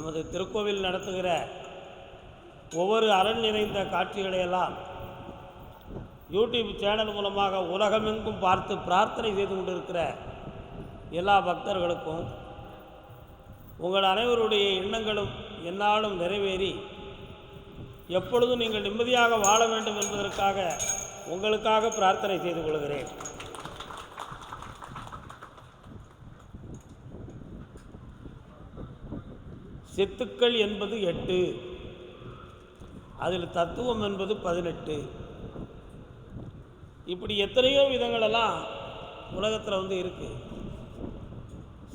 நமது திருக்கோவில் நடத்துகிற ஒவ்வொரு அரண் நிறைந்த காட்சிகளையெல்லாம் யூடியூப் சேனல் மூலமாக உலகமெங்கும் பார்த்து பிரார்த்தனை செய்து கொண்டிருக்கிற எல்லா பக்தர்களுக்கும் உங்கள் அனைவருடைய எண்ணங்களும் என்னாலும் நிறைவேறி எப்பொழுதும் நீங்கள் நிம்மதியாக வாழ வேண்டும் என்பதற்காக உங்களுக்காக பிரார்த்தனை செய்து கொள்கிறேன். சித்துக்கள் என்பது எட்டு. அதில் தத்துவம் என்பது பதினெட்டு. இப்படி எத்தனையோ விதங்களெல்லாம் உலகத்தில் வந்து இருக்குது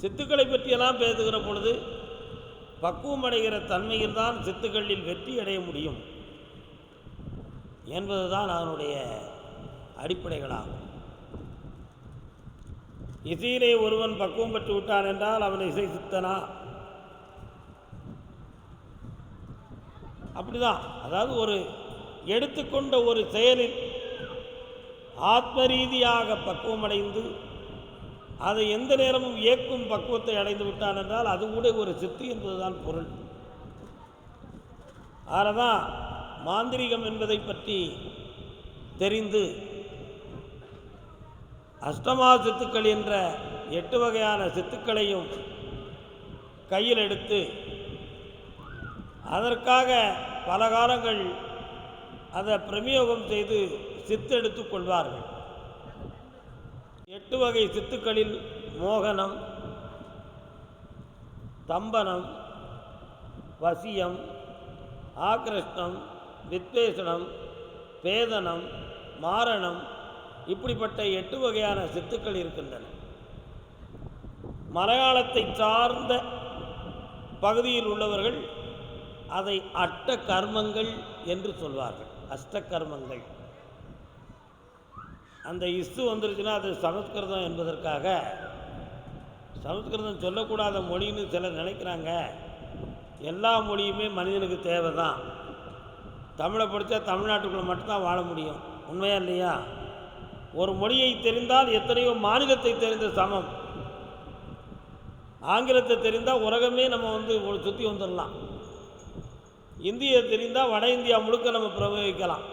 சித்துக்களை பற்றியெல்லாம் பேசுகிற பொழுது பக்குவம் அடைகிற தன்மையில் தான் சித்துக்களில் வெற்றி அடைய முடியும் என்பதுதான் அதனுடைய அடிப்படைகளாகும். இசையிலே ஒருவன் பக்குவம் பெற்று விட்டான் என்றால் அவன் இசை சித்தனா? அப்படிதான். அதாவது ஒரு எடுத்துக்கொண்ட ஒரு செயலில் ஆத்ம ரீதியாக பக்குவமடைந்து அதை எந்த நேரமும் இயக்கும் பக்குவத்தை அடைந்து விட்டான் என்றால் அது கூட ஒரு சித்து என்பதுதான் பொருள். ஆனதான் மாந்திரிகம் என்பதை பற்றி தெரிந்து அஷ்டமா சித்துக்கள் என்ற எட்டு வகையான சித்துக்களையும் கையில் எடுத்து அதற்காக பல காலங்கள் அதை பிரமியோகம் செய்து சித்தெடுத்துக் கொள்வார்கள். எட்டு வகை சித்துக்களில் மோகனம் தம்பனம் வசியம் ஆக்ரஷ்டம் வித்வேஷனம் பேதனம் மாரணம் இப்படிப்பட்ட எட்டு வகையான சித்துக்கள் இருக்கின்றன. மலையாளத்தை சார்ந்த பகுதியில் உள்ளவர்கள் அதை அட்ட கர்மங்கள் என்று சொல்வார்கள். அஷ்ட கர்மங்கள். அந்த இஸ்து வந்துருச்சுன்னா அது சமஸ்கிருதம் என்பதற்காக. சமஸ்கிருதம் சொல்லக்கூடாத மொழின்னு சிலர் நினைக்கிறாங்க. எல்லா மொழியுமே மனிதனுக்கு தேவை தான் தமிழை படித்தா தமிழ்நாட்டுக்குள்ளே மட்டும்தான் வாழ முடியும். உண்மையா இல்லையா? ஒரு மொழியை தெரிந்தால் எத்தனையோ மாநிலத்தை தெரிந்த சமம். ஆங்கிலத்தை தெரிந்தால் உலகமே நம்ம வந்து சுற்றி வந்துடலாம் இந்தியை தெரிந்தால் வட இந்தியா முழுக்க நம்ம பிரயோகிக்கலாம்.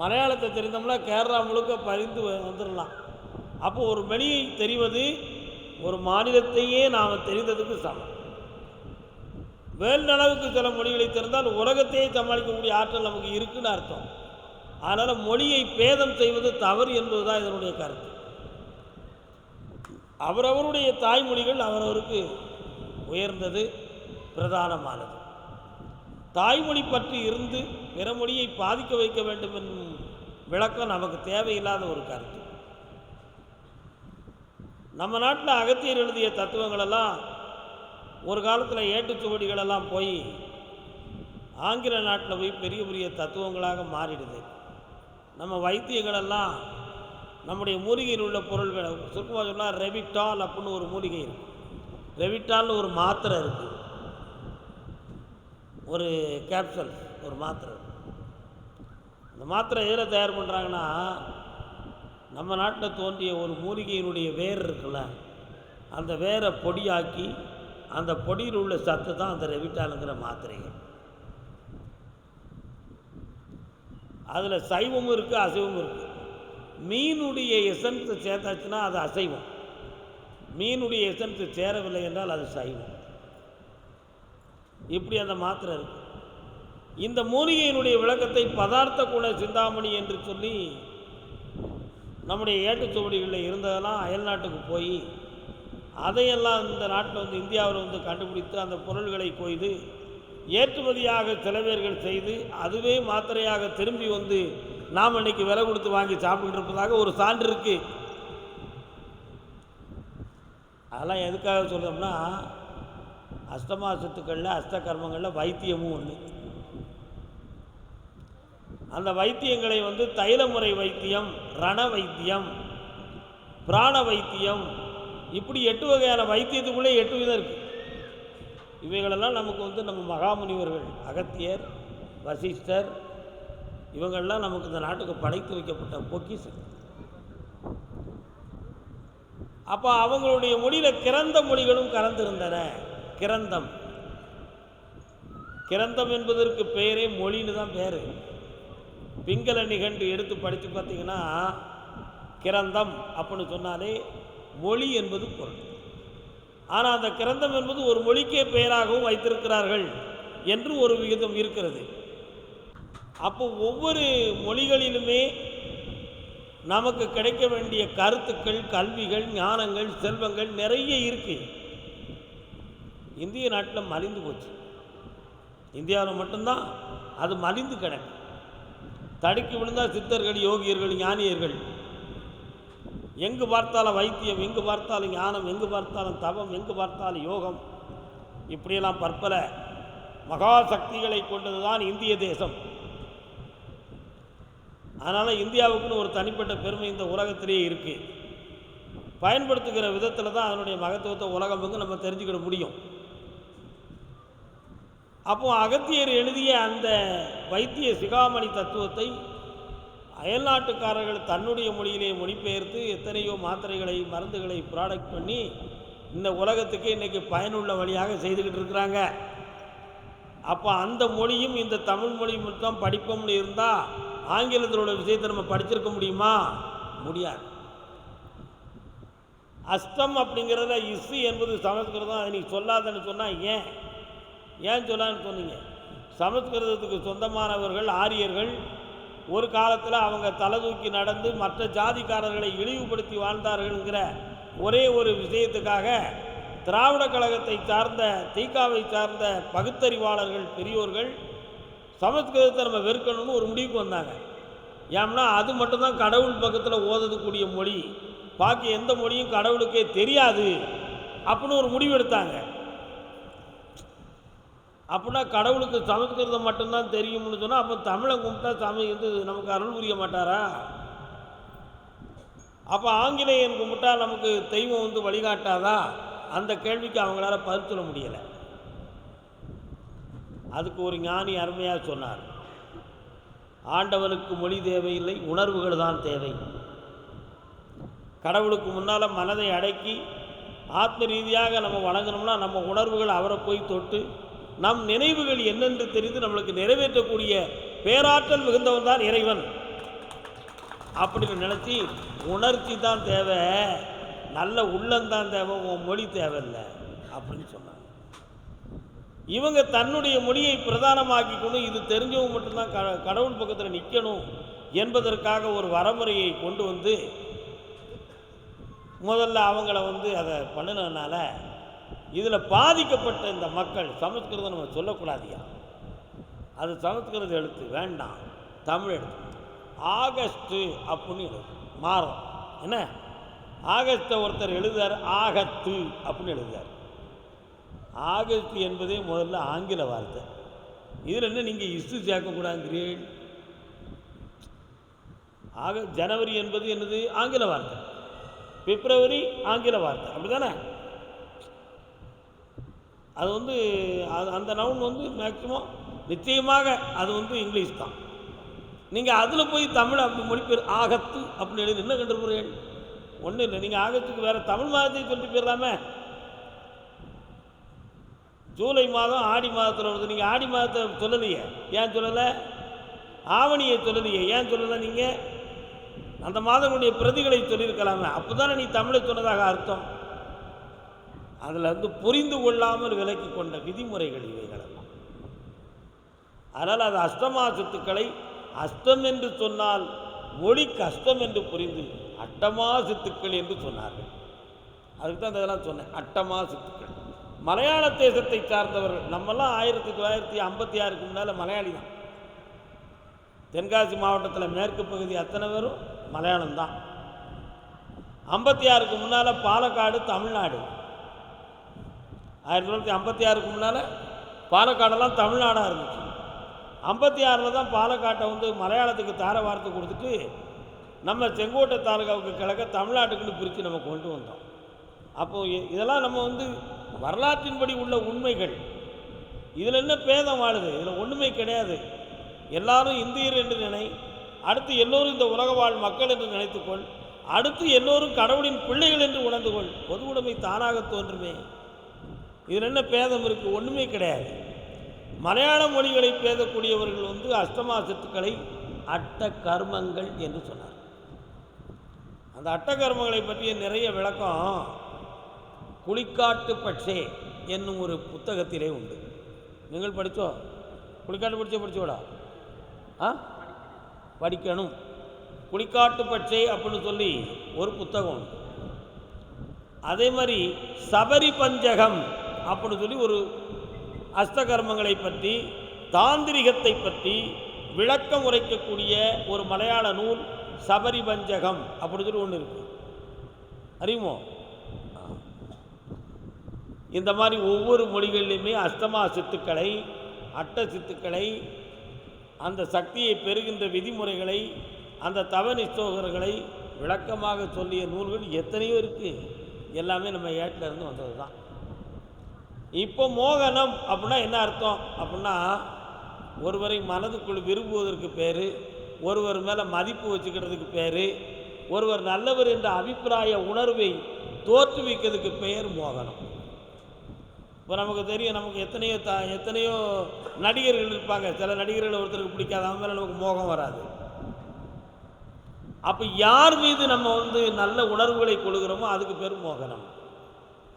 மலையாளத்தை தெரிந்தோம்னா கேரளா முழுக்க பறிந்து வந்துடலாம் அப்போ ஒரு மொழியை தெரிவது ஒரு மாநிலத்தையே நாம் தெரிந்ததுக்கு சமம். வேல்நளவுக்கு சில மொழிகளை தெரிந்தால் உலகத்தையே சமாளிக்கக்கூடிய ஆற்றல் நமக்கு இருக்குன்னு அர்த்தம். அதனால் மொழியை பேதம் செய்வது தவறு என்பதுதான் இதனுடைய கருத்து. அவரவருடைய தாய்மொழிகள் அவரவருக்கு உயர்ந்தது பிரதானமானது. தாய்மொழி பற்றி இருந்து பிற மொழியை பாதிக்க வைக்க வேண்டும் என்னும் விளக்கம் நமக்கு தேவையில்லாத ஒரு கருத்து. நம்ம நாட்டில் அகத்தியர் எழுதிய தத்துவங்களெல்லாம் ஒரு காலத்தில் ஏட்டுச்சுவடிகளெல்லாம் போய் ஆங்கில நாட்டில் போய் பெரிய பெரிய தத்துவங்களாக மாறிடுது. நம்ம வைத்தியங்களெல்லாம் நம்முடைய மூலிகையில் உள்ள பொருள்களை சுருக்கமாக சொன்னால் ரெவிட்டால் அப்படின்னு ஒரு மூலிகை இருக்குது ரெவிட்டால்னு ஒரு மாத்திரை இருக்குது ஒரு கேப்சல் ஒரு மாத்திரை. அந்த மாத்திரை எதில் தயார் பண்ணுறாங்கன்னா நம்ம நாட்டில் தோன்றிய ஒரு மூலிகையினுடைய வேர் இருக்குல்ல அந்த வேரை பொடியாக்கி அந்த பொடியில் உள்ள சத்து தான் அந்த ரெவிட்டாலுங்கிற மாத்திரைகள். அதில் சைவமும் இருக்குது அசைவமும் இருக்குது மீனுடைய எசன்ஸை சேர்த்தாச்சுன்னா அது அசைவம். மீனுடைய எசன்ஸு சேரவில்லை என்றால் அது சைவம். இப்படி அந்த மாத்திரை இருக்கு. இந்த மூலிகையினுடைய விளக்கத்தை பதார்த்த குண சிந்தாமணி என்று சொல்லி நம்முடைய ஏட்டுச்சுவடிகளில் இருந்ததெல்லாம் அயல் நாட்டுக்கு போய் அதையெல்லாம் இந்த நாட்டில் வந்து இந்தியாவில் வந்து கண்டுபிடித்து அந்த பொருள்களை கொய்து ஏற்றுமதியாக சில பேர்கள் செய்து அதுவே மாத்திரையாக திரும்பி வந்து நாம் இன்னைக்கு விலை கொடுத்து வாங்கி சாப்பிட்டுட்டு இருப்பதாக ஒரு சான்று இருக்குது அதெல்லாம் எதுக்காக சொல்கிறோம்னா அஷ்டமா சித்துக்களில் அஷ்ட கர்மங்களில் வைத்தியமும் ஒன்று அந்த வைத்தியங்களை வந்து தைலமுறை வைத்தியம் ரண வைத்தியம் பிராண வைத்தியம் இப்படி எட்டு வகையான வைத்தியத்துக்குள்ளே எட்டு விதம் இருக்குது இவைகளெல்லாம் நமக்கு வந்து நம்ம மகாமுனிவர்கள் அகத்தியர் வசிஷ்டர் இவங்கள்லாம் நமக்கு இந்த நாட்டுக்கு படைத்து வைக்கப்பட்ட பொக்கிஷம் அப்போ அவங்களுடைய மொழியில் கிறந்த மொழிகளும் கலந்திருந்தன. கிரந்தம். கிரந்தம் என்பதற்கு பெயரே மொழின்னு தான் பேர். பிங்கள நிகண்டு எடுத்து படித்து பார்த்தீங்கன்னா கிரந்தம் அப்படின்னு சொன்னாலே மொழி என்பது பொருள். ஆனால் அந்த கிரந்தம் என்பது ஒரு மொழிக்கே பெயராகவும் வைத்திருக்கிறார்கள் என்று ஒரு விகிதம் இருக்கிறது. அப்போ ஒவ்வொரு மொழிகளிலுமே நமக்கு கிடைக்க வேண்டிய கருத்துக்கள் கல்விகள் ஞானங்கள் செல்வங்கள் நிறைய இருக்குது இந்திய நாட்டில் மலிந்து போச்சு. இந்தியாவில் மட்டும்தான் அது மலிந்து கிடக்கு. தடுக்கி விழுந்தால் சித்தர்கள் யோகியர்கள் ஞானியர்கள். எங்கு பார்த்தாலும் வைத்தியம் எங்கு பார்த்தாலும் ஞானம் எங்கு பார்த்தாலும் தவம் எங்கு பார்த்தாலும் யோகம். இப்படியெல்லாம் பற்பல மகா சக்திகளை கொண்டது தான் இந்திய தேசம். அதனால் இந்தியாவுக்குன்னு ஒரு தனிப்பட்ட பெருமை இந்த உலகத்திலேயே இருக்குது பயன்படுத்துகிற விதத்தில் தான் அதனுடைய மகத்துவத்தை உலகம் வந்து நம்ம தெரிஞ்சுக்கிட முடியும். அப்போ அகத்தியர் எழுதிய அந்த வைத்திய சிகாமணி தத்துவத்தை அயல்நாட்டுக்காரர்கள் தன்னுடைய மொழியிலே மொழிபெயர்த்து எத்தனையோ மாத்திரைகளை மருந்துகளை ப்ராடக்ட் பண்ணி இந்த உலகத்துக்கு இன்றைக்கி பயனுள்ள வழியாக செய்துக்கிட்டு இருக்கிறாங்க. அப்போ அந்த மொழியும் இந்த தமிழ் மொழி மட்டும் படிப்போம்னு இருந்தால் ஆங்கிலத்திலோட விஷயத்தை நம்ம படிச்சிருக்க முடியுமா? முடியாது. அஸ்தம் அப்படிங்கிறத இசு என்பது சமஸ்கிருதம் அதை நீ சொல்லாதன்னு சொன்னால் ஏன்? ஏன் சொல்லான்னு சொன்னீங்க? சமஸ்கிருதத்துக்கு சொந்தமானவர்கள் ஆரியர்கள் ஒரு காலத்தில் அவங்க தலை தூக்கி நடந்து மற்ற ஜாதிக்காரர்களை இழிவுபடுத்தி வாழ்ந்தார்கள்ங்கிற ஒரே ஒரு விஷயத்துக்காக திராவிட கழகத்தை சார்ந்த தீக்காவை சார்ந்த பகுத்தறிவாளர்கள் பெரியோர்கள் சமஸ்கிருதத்தை நம்ம வெறுக்கணும்னு ஒரு முடிவுக்கு வந்தாங்க. ஏம்னா அது மட்டும்தான் கடவுள் பக்கத்தில் ஓதக்கூடிய மொழி. பாக்கி எந்த மொழியும் கடவுளுக்கே தெரியாது அப்படின்னு ஒரு முடிவு எடுத்தாங்க. அப்படின்னா கடவுளுக்கு சமஸ்கிருதம் மட்டும்தான் தெரியும்னு சொன்னால் அப்போ தமிழை கும்பிட்டா சாமி வந்து நமக்கு அருள் புரிய மாட்டாரா? அப்போ ஆங்கிலேயன் கும்பிட்டா நமக்கு தெய்வம் வந்து வழிகாட்டாதா? அந்த கேள்விக்கு அவங்களால பதில் சொல்ல முடியலை. அதுக்கு ஒரு ஞானி அருமையாக சொன்னார். ஆண்டவனுக்கு மொழி தேவையில்லை உணர்வுகள் தான் தேவை. கடவுளுக்கு முன்னால் மனதை அடக்கி ஆத்ம ரீதியாக நம்ம வணங்கணும்னா நம்ம உணர்வுகள் அவரை போய் தொட்டு நம் நினைவுகள் என்னென்று தெரிந்து நம்மளுக்கு நிறைவேற்றக்கூடிய பேராற்றல் மிகுந்தவன் தான் இறைவன். அப்படின்னு நினச்சி உணர்ச்சி தான் தேவை. நல்ல உள்ளந்தான் தேவை உன் மொழி தேவையில்லை அப்படின்னு சொன்னாங்க. இவங்க தன்னுடைய மொழியை பிரதானமாக்கிக்கணும் இது தெரிஞ்சவங்க மட்டும்தான் க கடவுள் பக்கத்தில் நிற்கணும் என்பதற்காக ஒரு வரமுறையை கொண்டு வந்து முதல்ல அவங்கள வந்து அதை பண்ணினதுனால இதில் பாதிக்கப்பட்ட இந்த மக்கள் சமஸ்கிருதம் நம்ம சொல்லக்கூடாதியா? அது சமஸ்கிருத எழுத்து வேண்டாம். தமிழ் எழுத்து ஆகஸ்ட்டு அப்படின்னு எழுது. மாறும். என்ன? ஆகஸ்ட்டை ஒருத்தர் எழுதுறார் ஆகத்து அப்படின்னு எழுதுறார். ஆகஸ்ட் என்பதே முதல்ல ஆங்கில வார்த்தை. இதில் என்ன நீங்கள் இஸ்து சேர்க்கக்கூடாதுங்கிறீர்கள் ஆக ஜனவரி என்பது என்னது? ஆங்கில வார்த்தை. பிப்ரவரி ஆங்கில வார்த்தை. அப்படி தானே அது வந்து அது அந்த நவுன் வந்து மேக்சிமம் நிச்சயமாக அது வந்து இங்கிலீஷ் தான். நீங்கள் அதில் போய் தமிழ் அப்படி மொழிபெயர் ஆகத்து அப்படின்னு எழுதி என்ன கண்டுபிடுறீர்கள் ஒன்றும் இல்லை நீங்கள் ஆகத்துக்கு வேறு தமிழ் மாதத்தை சொல்லிட்டு போயிடலாமே. ஜூலை மாதம் ஆடி மாதத்தில் வருது. நீங்கள் ஆடி மாதத்தை சொல்லலையே. ஏன் சொல்லலை? ஆவணியை சொல்லலையே. ஏன் சொல்லலை நீங்கள் அந்த மாதனுடைய பிரதிகளை சொல்லியிருக்கலாமே. அப்போ தானே நீ தமிழை சொன்னதாக அர்த்தம்? அதில் வந்து புரிந்து கொள்ளாமல் விலக்கி கொண்ட விதிமுறைகள் இவைகளெல்லாம் அதனால் அது அஷ்டமா சித்துக்களை அஷ்டம் என்று சொன்னால் மொழி கஷ்டம் என்று புரிந்து அட்டமா சித்துக்கள் என்று சொன்னார்கள். அதுக்கு தான் இதெல்லாம் சொன்னேன் அட்டமா சித்துக்கள். மலையாள தேசத்தை சார்ந்தவர்கள் நம்மெல்லாம் ஆயிரத்தி தொள்ளாயிரத்தி ஐம்பத்தி ஆறுக்கு முன்னால் மலையாளி தான். தென்காசி மாவட்டத்தில் மேற்கு பகுதி அத்தனை பேரும் மலையாளம் தான் ஐம்பத்தி ஆறுக்கு முன்னால் பாலக்காடு தமிழ்நாடு. ஆயிரத்தி தொள்ளாயிரத்தி ஐம்பத்தி ஆறுக்கு முன்னால் பாலக்காடெல்லாம் தமிழ்நாடாக இருந்துச்சு. ஐம்பத்தி ஆறில் தான் பாலக்காட்டை வந்து மலையாளத்துக்கு தார வார்த்தை கொடுத்துட்டு நம்ம செங்கோட்டை தாலுகாவுக்கு கிழக்க தமிழ்நாட்டுக்குன்னு பிரித்து நம்ம கொண்டு வந்தோம். அப்போது இதெல்லாம் நம்ம வந்து வரலாற்றின்படி உள்ள உண்மைகள். இதில் என்ன பேதம் வாழுது? இதில் ஒன்றுமே கிடையாது. எல்லாரும் இந்தியர் என்று நினை அடுத்து எல்லோரும் இந்த உலக வாழ் மக்கள் என்று நினைத்துக்கொள் அடுத்து எல்லோரும் கடவுளின் பிள்ளைகள் என்று உணர்ந்து கொள். பொது உடைமை தானாக தோன்றுமே. இதில் என்ன பேதம் இருக்குது? ஒன்றுமே கிடையாது. மலையாள மொழிகளை பேதக்கூடியவர்கள் வந்து அஷ்டமா சித்துக்களை அட்ட கர்மங்கள் என்று சொன்னார். அந்த அட்ட கர்மங்களை பற்றிய நிறைய விளக்கம் குளிக்காட்டு பட்சே என்னும் ஒரு புத்தகத்திலே உண்டு. நீங்கள் படித்தோ? குளிக்காட்டு பட்சே படிச்சோடா ஆ? படிக்கணும். குளிக்காட்டு பட்சே அப்படின்னு சொல்லி ஒரு புத்தகம் அதே மாதிரி சபரி பஞ்சகம் அப்படின்னு சொல்லி ஒரு அஸ்தகர்மங்களை பற்றி தாந்திரிகத்தை பற்றி விளக்கம் உரைக்கக்கூடிய ஒரு மலையாள நூல் சபரிபஞ்சகம் அப்படின்னு சொல்லி ஒன்று இருக்கு. அறியுமோ? இந்த மாதிரி ஒவ்வொரு மொழிகளிலுமே அஸ்தமா சித்துக்களை அட்ட சித்துக்களை அந்த சக்தியை பெறுகின்ற விதிமுறைகளை அந்த தவ தவநிஷ்டோகர்களை விளக்கமாக சொல்லிய நூல்கள் எத்தனையோ இருக்குது எல்லாமே நம்ம ஏட்டில் இருந்து வந்தது தான் இப்போ மோகனம் அப்படின்னா என்ன அர்த்தம்? அப்படின்னா ஒருவரை மனதுக்குள் விரும்புவதற்கு பேர் ஒருவர் மேலே மதிப்பு வச்சுக்கிறதுக்கு பேர் ஒருவர் நல்லவர் என்ற அபிப்பிராய உணர்வை தோற்றுவிக்கிறதுக்கு பெயர் மோகனம். இப்போ நமக்கு தெரியும் நமக்கு எத்தனையோ த எத்தனையோ நடிகர்கள் இருப்பாங்க. சில நடிகர்கள் ஒருத்தருக்கு பிடிக்காத அவங்க மேலே நமக்கு மோகம் வராது. அப்போ யார் மீது நம்ம வந்து நல்ல உணர்வுகளை கொள்கிறோமோ அதுக்கு பேர் மோகனம்.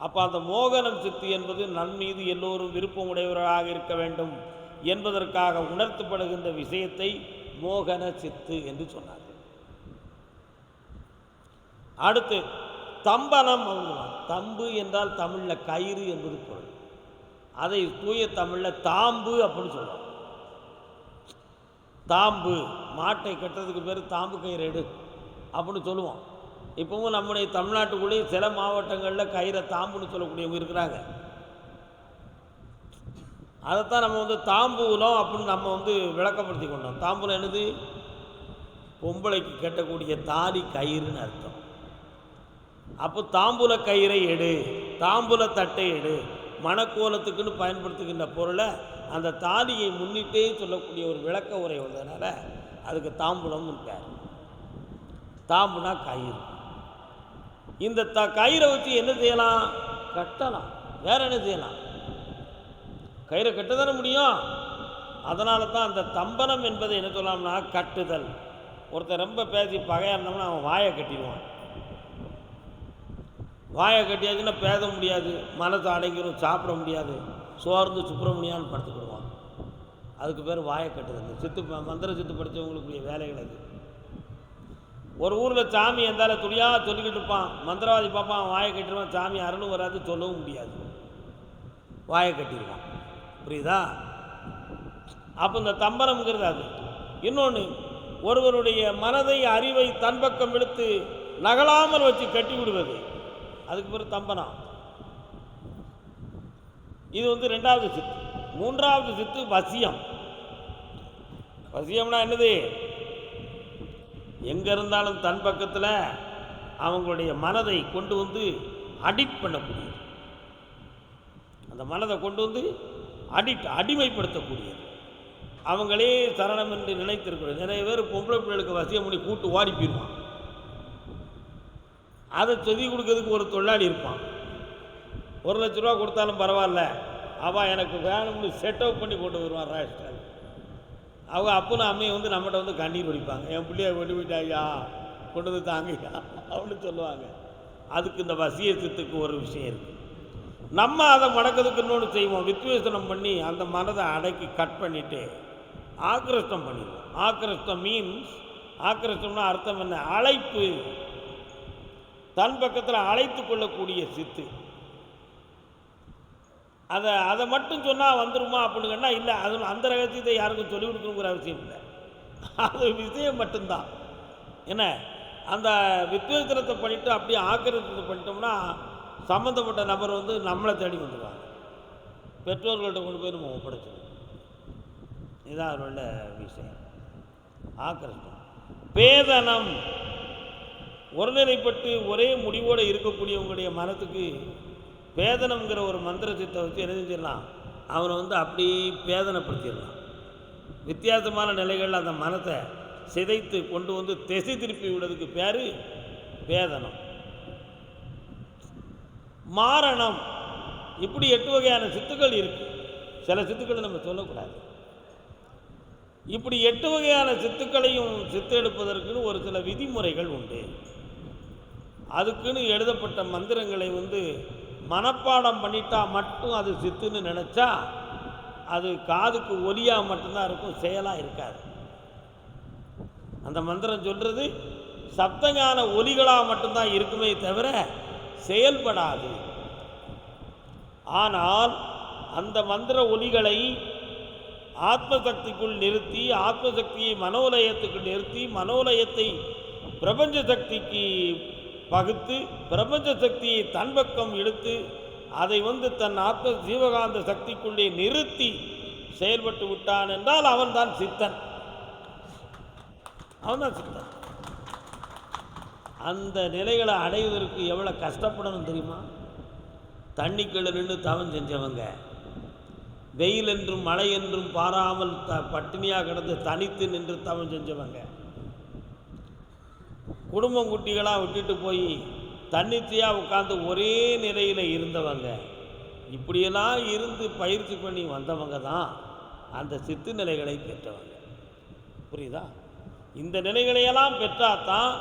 அப்போ அந்த மோகனம் சித்து என்பது நன் மீது எல்லோரும் விருப்பம் உடையவராக இருக்க வேண்டும் என்பதற்காக உணர்த்தப்படுகின்ற விஷயத்தை மோகன சித்து என்று சொன்னார். அடுத்து தம்பனம் தம்பு என்றால் தமிழில் கயிறு என்பது பொருள். அதை தூய தமிழில் தாம்பு அப்படின்னு சொல்லுவாங்க. தாம்பு மாட்டை கட்டுறதுக்கு பேர் தாம்பு கயிறு எடு அப்படின்னு சொல்லுவோம். இப்போவும் நம்முடைய தமிழ்நாட்டுக்குள்ளேயே சில மாவட்டங்களில் கயிறை தாம்புன்னு சொல்லக்கூடியவங்க இருக்கிறாங்க. அதைத்தான் நம்ம வந்து தாம்பூலம் அப்படின்னு நம்ம வந்து விளக்கப்படுத்தி கொண்டோம். தாம்பூலம் என்னது? பொம்பளைக்கு கட்டக்கூடிய தாலி கயிறுன்னு அர்த்தம். அப்போ தாம்பூல கயிறை எடு தாம்பூல தட்டை எடு மணக்கோலத்துக்குன்னு பயன்படுத்துகின்ற பொருளை அந்த தாலியை முன்னிட்டே சொல்லக்கூடிய ஒரு விளக்க உரை வந்ததுனால அதுக்கு தாம்பூலம்னு பேர். தாம்புனா கயிறு. இந்த த கயிறை வச்சு என்ன செய்யலாம்? கட்டலாம். வேற என்ன செய்யலாம்? கயிறை கட்ட தானே முடியும்? அதனால தான் அந்த தம்பனம் என்பதை என்ன சொல்லலாம்னா கட்டுதல். ஒருத்தன் ரொம்ப பேசி பகையா இருந்தோம்னா அவன் வாயை கட்டிடுவான். வாயை கட்டியாச்சுன்னா பேச முடியாது. மனத்தை அடங்கிடும் சாப்பிட முடியாது. சோர்ந்து சுப்பிரமணியான்னு படுத்துக்கிடுவான். அதுக்கு பேர் வாயை கட்டுதல். சித்து மந்திர சித்து படித்தவங்களுக்குரிய வேலைகள் அது. ஒரு ஊரில் சாமி எந்தால துணியாக சொல்லிக்கிட்டு இருப்பான். மந்திரவாதி பார்ப்பான் வாயை கட்டிடுவான். சாமி அருளும் வராது சொல்லவும் முடியாது. வாயை கட்டிடுவான் புரியுதா? அப்போ இந்த தம்பரம்ங்கிறது அது. இன்னொன்று ஒருவருடைய மனதை அறிவை தன் பக்கம் இழுத்து நகலாமல் வச்சு கட்டி விடுவது. அதுக்கு பிறகு தம்பனம் இது வந்து ரெண்டாவது சித்து. மூன்றாவது சித்து வசியம். வசியம்னா என்னது? எங்கே இருந்தாலும் தன் பக்கத்தில் அவங்களுடைய மனதை கொண்டு வந்து அடிக்ட் பண்ணக்கூடியது. அந்த மனதை கொண்டு வந்து அடிக்ட் அடிமைப்படுத்தக்கூடியது. அவங்களே சரணம் என்று நினைத்திருக்கிறது நிறைய பேர் பொம்பளை பிள்ளைகளுக்கு வசியம் பண்ணி கூட்டு ஓடி போயிடுவான் அதை சொல்லி கொடுக்கறதுக்கு ஒரு தொழிலாளி இருப்பான். ஒரு லட்ச ரூபா கொடுத்தாலும் பரவாயில்ல. அவன் எனக்கு வேணும்னு செட்டப் பண்ணி கொண்டு வருவான் ராஜஸ்தான் அவங்க அப்பனும் அம்மையும் வந்து நம்மகிட்ட வந்து கண்ணீர் வடிப்பாங்க. என் பிள்ளைய கொண்டு போயிட்டாயா கொண்டு வந்து தாங்கய்யா? அப்படின்னு சொல்லுவாங்க. அதுக்கு இந்த வசியத்துக்கு ஒரு விஷயம் இருக்குது நம்ம அதை மடக்கிறதுக்கு இன்னொன்று செய்வோம். வித்வேசனம் பண்ணி அந்த மனதை அடக்கி கட் பண்ணிவிட்டு ஆக்கிரஷ்டம் பண்ணிடுவோம். ஆக்கிரஷ்டம் மீன்ஸ் ஆக்கிரஷ்டம்னா அர்த்தம் என்ன? அழைப்பு. தன் பக்கத்தில் அழைத்து கொள்ளக்கூடிய சித்து. அதை அதை மட்டும் சொன்னால் வந்துருமா அப்படின்னு கேட்டால் இல்லை அது அந்த ரகசியத்தை யாருக்கும் சொல்லிக் கொடுக்கணுங்கிற அவசியம் இல்லை. அது விஷயம் மட்டும்தான். என்ன? அந்த வித்வேசனத்தை பண்ணிவிட்டு அப்படியே ஆக்கிரத்தை பண்ணிட்டோம்னா சம்மந்தப்பட்ட நபர் வந்து நம்மளை தேடி வந்துடுவாங்க பெற்றோர்கள்ட்ட கொண்டு போய் நம்ம ஒப்படைச்சிடும் இதுதான் அதோட விஷயம். ஆக்கிரஷ்டம் பேதனம். ஒருநிலைப்பட்டு ஒரே முடிவோடு இருக்கக்கூடியவங்களுடைய மனத்துக்கு பேதனம்ங்கிற ஒரு மந்திர சித்தை வச்சு என்ன செஞ்சிடலாம்? அவனை வந்து அப்படியே பேதனைப்படுத்திடலாம் வித்தியாசமான நிலைகளில் அந்த மனத்தை சிதைத்து கொண்டு வந்து திசை திருப்பி விடுறதுக்கு பேர் பேதனம் மாரணம். இப்படி எட்டு வகையான சித்துக்கள் இருக்கு. சில சித்துக்களை நம்ம சொல்லக்கூடாது. இப்படி எட்டு வகையான சித்துக்களையும் சித்து எடுப்பதற்குன்னு ஒரு சில விதிமுறைகள் உண்டு. அதுக்குன்னு எழுதப்பட்ட மந்திரங்களை வந்து மனப்பாடம் பண்ணிட்டா மட்டும் அது சித்துன்னு நினச்சா அது காதுக்கு ஒலியாக மட்டும்தான் இருக்கும் செயலாக இருக்காது. அந்த மந்திரம் சொல்கிறது சப்தஞான ஒலிகளாக மட்டும்தான் இருக்குமே தவிர செயல்படாது. ஆனால் அந்த மந்திர ஒலிகளை ஆத்மசக்திக்குள் நிறுத்தி ஆத்மசக்தியை மனோலயத்துக்குள் நிறுத்தி மனோலயத்தை பிரபஞ்ச சக்திக்கு பகுத்து பிரபஞ்ச சக்தியை தன் பக்கம் எடுத்து அதை வந்து தன் ஆத்ம ஜீவகாந்த சக்திக்குள்ளே நிறுத்தி செயல்பட்டு விட்டான் என்றால் அவன்தான் சித்தன். அவன்தான் சித்தன். அந்த நிலைகளை அடைவதற்கு எவ்வளோ கஷ்டப்படணும் தெரியுமா? தண்ணிக்குள்ள நின்று தவம் செஞ்சவங்க. வெயில் என்றும் மழை என்றும் பாராமல் த பட்டினியாக கிடந்து தனித்து நின்று தவம் செஞ்சவங்க. குடும்பம் குட்டிகளாக விட்டுட்டு போய் தன்னிச்சையாக உட்காந்து ஒரே நிலையில் இருந்தவங்க. இப்படியெல்லாம் இருந்து பயிற்சி பண்ணி வந்தவங்க தான் அந்த சித்து நிலைகளை பெற்றவங்க. புரியுதா? இந்த நிலைகளையெல்லாம் பெற்றாதான்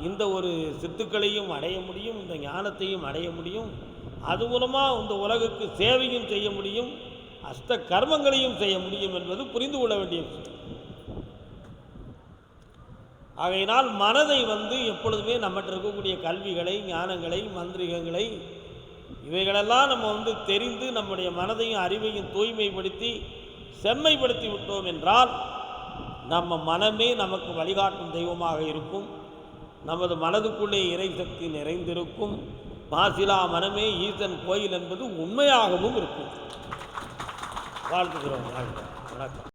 இந்த ஒரு சித்துக்களையும் அடைய முடியும் இந்த ஞானத்தையும் அடைய முடியும். அது மூலமாக இந்த உலகுக்கு சேவையும் செய்ய முடியும் அஷ்ட கர்மங்களையும் செய்ய முடியும் என்பது புரிந்து கொள்ள வேண்டிய விஷயம். ஆகையினால் மனதை வந்து எப்பொழுதுமே நம்மகிட்ட இருக்கக்கூடிய கல்விகளை ஞானங்களை மந்திரிகங்களை இவைகளெல்லாம் நம்ம வந்து தெரிந்து நம்முடைய மனதையும் அறிவையும் தூய்மைப்படுத்தி செம்மைப்படுத்தி விட்டோம் என்றால் நம்ம மனமே நமக்கு வழிகாட்டும் தெய்வமாக இருக்கும். நமது மனதுக்குள்ளே இறை சக்தி நிறைந்திருக்கும். மாசிலா மனமே ஈசன் கோயில் என்பது உண்மையாகவும் இருக்கும். வாழ்த்துகிறோம். வாழ்க்கை வணக்கம்